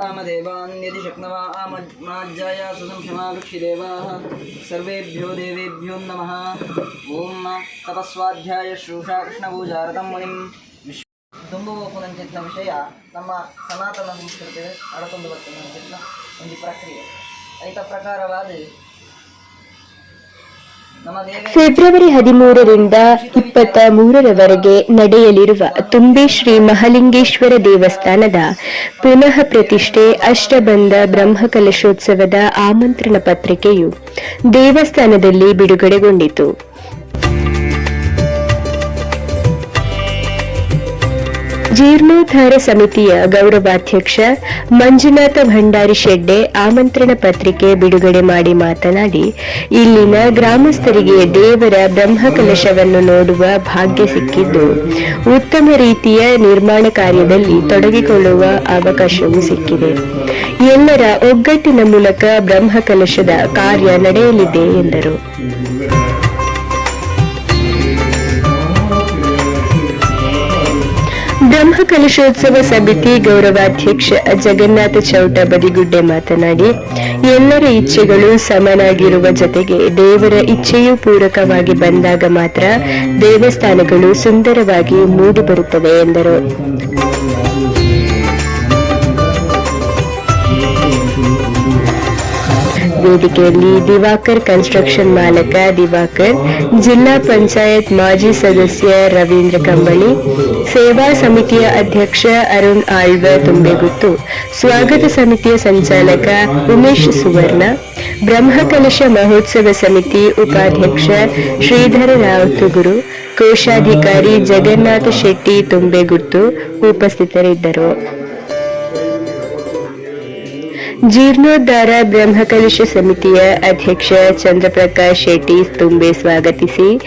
आमदेवान् यदि शक्नवा आमज्जाय सुसंक्षमाभिक्षिदेवाः सर्वेभ्यो देवेभ्यो नमः ॐ ತಪಸ್ವಾಧ್ಯಾಯ ಶ್ರೂಷಾ ಕೃಷ್ಣಪೂಜಾರತಂ ಮುನಿಂ ವಿಶ್ವ ತುಂಬು ಪುನಂಚಿತ್ನ ವಿಷಯ ನಮ್ಮ ಸನಾತನ ಸಂಸ್ಕೃತಿ ನಡ್ಕೊಂಡು ಬರ್ತದೆ ಅಂಚಿತ್ನ ಒಂದು ಪ್ರಕ್ರಿಯೆ ಐತ ಪ್ರಕಾರವಾದ ನಮ್ಮ ದೇವೇ ಫೆಬ್ರವರಿ ಹದಿಮೂರರಿಂದ ಇಪ್ಪತ್ತ ಮೂರರವರೆಗೆ ನಡೆಯಲಿರುವ ತುಂಬೆ ಶ್ರೀ ಮಹಾಲಿಂಗೇಶ್ವರ ದೇವಸ್ಥಾನದ ಪುನಃ ಪ್ರತಿಷ್ಠೆ ಅಷ್ಟಬಂಧ ಬ್ರಹ್ಮಕಲಶೋತ್ಸವದ ಆಮಂತ್ರಣ ಪತ್ರಿಕೆಯು ದೇವಸ್ಥಾನದಲ್ಲಿ ಬಿಡುಗಡೆಗೊಂಡಿತು. ಜೀರ್ಣೋದ್ಧಾರ ಸಮಿತಿಯ ಗೌರವಾಧ್ಯಕ್ಷ ಮಂಜುನಾಥ ಭಂಡಾರಿ ಶೆಡ್ಡೆ ಆಮಂತ್ರಣ ಪತ್ರಿಕೆ ಬಿಡುಗಡೆ ಮಾಡಿ ಮಾತನಾಡಿ, ಇಲ್ಲಿನ ಗ್ರಾಮಸ್ಥರಿಗೆ ದೇವರ ಬ್ರಹ್ಮಕಲಶವನ್ನು ನೋಡುವ ಭಾಗ್ಯ ಸಿಕ್ಕಿದ್ದು, ಉತ್ತಮ ರೀತಿಯ ನಿರ್ಮಾಣ ಕಾರ್ಯದಲ್ಲಿ ತೊಡಗಿಕೊಳ್ಳುವ ಅವಕಾಶವೂ ಸಿಕ್ಕಿದೆ. ಎಲ್ಲರ ಒಗ್ಗಟ್ಟಿನ ಮೂಲಕ ಬ್ರಹ್ಮಕಲಶದ ಕಾರ್ಯ ನಡೆಯಲಿದೆ ಎಂದರು. ಬ್ರಹ್ಮಕಲಶೋತ್ಸವ ಸಮಿತಿ ಗೌರವಾಧ್ಯಕ್ಷ ಜಗನ್ನಾಥ ಚೌಟ ಬದಿಗುಡ್ಡೆ ಮಾತನಾಡಿ, ಎಲ್ಲರ ಇಚ್ಛೆಗಳು ಸಮನಾಗಿರುವ ಜೊತೆಗೆ ದೇವರ ಇಚ್ಛೆಯೂ ಪೂರಕವಾಗಿ ಬಂದಾಗ ಮಾತ್ರ ದೇವಸ್ಥಾನಗಳು ಸುಂದರವಾಗಿ ಮೂಡಿಬರುತ್ತವೆ ಎಂದರು. ವೇದಿಕೆಯಲ್ಲಿ ದಿವಾಕರ್ ಕನ್ಸ್ಟ್ರಕ್ಷನ್ ಮಾಲಕ ದಿವಾಕರ್, ಜಿಲ್ಲಾ ಪಂಚಾಯತ್ ಮಾಜಿ ಸದಸ್ಯ ರವೀಂದ್ರ ಕಂಬಳಿ, ಸೇವಾ ಸಮಿತಿಯ ಅಧ್ಯಕ್ಷ ಅರುಣ್ ಆಳ್ವ ತುಂಬೆಗುತ್ತು. ಸ್ವಾಗತ ಸಮಿತಿಯ ಸಂಚಾಲಕ ಉಮೇಶ್ ಸುವರ್ಣ ಬ್ರಹ್ಮಕಲಶ ಮಹೋತ್ಸವ ಸಮಿತಿ ಉಪಾಧ್ಯಕ್ಷ ಶ್ರೀಧರ ರಾವ್ ತುಗುರು, ಕೋಶಾಧಿಕಾರಿ ಜಗನ್ನಾಥ ಶೆಟ್ಟಿ ತುಂಬೆಗುತ್ತು ಉಪಸ್ಥಿತರಿದ್ದರು. ಜೀರ್ಣೋದ್ಧಾರ ಬ್ರಹ್ಮಕಲುಷ ಸಮಿತಿಯ ಅಧ್ಯಕ್ಷ ಚಂದ್ರಪ್ರಕಾಶ್ ಶೆಟ್ಟಿ ತುಂಬೆ ಸ್ವಾಗತಿಸಿ.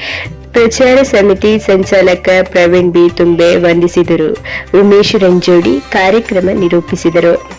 ಪ್ರಚಾರ ಸಮಿತಿ ಸಂಚಾಲಕ ಪ್ರವೀಣ್ ಬಿ ತುಂಬೆ ವಂದಿಸಿದರು. ಉಮೇಶ್ ರಂಜೋಡಿ ಕಾರ್ಯಕ್ರಮ ನಿರೂಪಿಸಿದರು.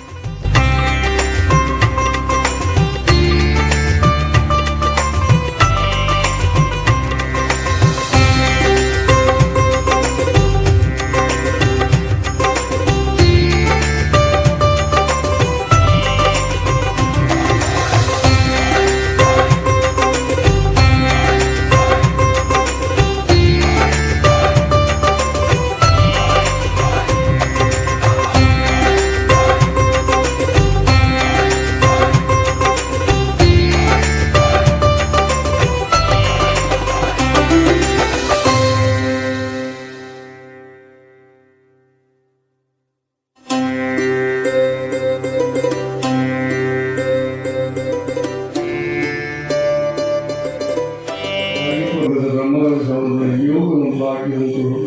ವರ್ಗದ ನಮ್ಮಗನ ಸಹೋದರ ಬಾಕಿ ಭಾಗಿಯಂತರು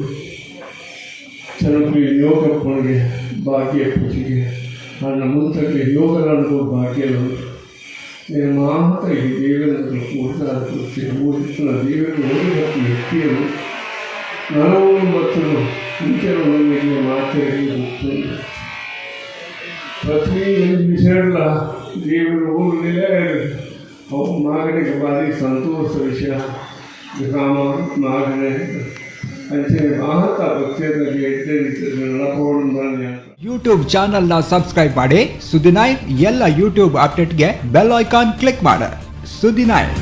ಜನಪ್ರಿಯ ಯೋಗಪ್ಪನಿಗೆ ಭಾಗ್ಯ ಪೂಜೆಗೆ. ನನ್ನ ಮುಂದಕ್ಕೆ ಯೋಗನಾಡುವ ಭಾಗ್ಯಗಳು నేను మామత ఈ దేవేంద్రులు పూజారు పూజిస్తున్న దేవేంద్రులు ಮತ್ತು నరవులు మత్తులు ಮತ್ತು మీకు మాట్లాడి ಮಾತೇ ಪ್ರತಿ విషయాల ದೇವರು ఊరు ಅವು ಮಗನಿಗೆ ಭಾರಿ ಸಂತೋಷ ವಿಷಯ. ಯೂಟ್ಯೂಬ್ ಚಾನೆಲ್ನ ಸಬ್ಸ್ಕ್ರೈಬ್ ಮಾಡಿ. ಸುದಿನಾಯ್ ಎಲ್ಲ ಯೂಟ್ಯೂಬ್ ಅಪ್ಡೇಟ್ಗೆ ಬೆಲ್ ಐಕಾನ್ ಕ್ಲಿಕ್ ಮಾಡಿ. ಸುದ್ದಿ ನೈನ್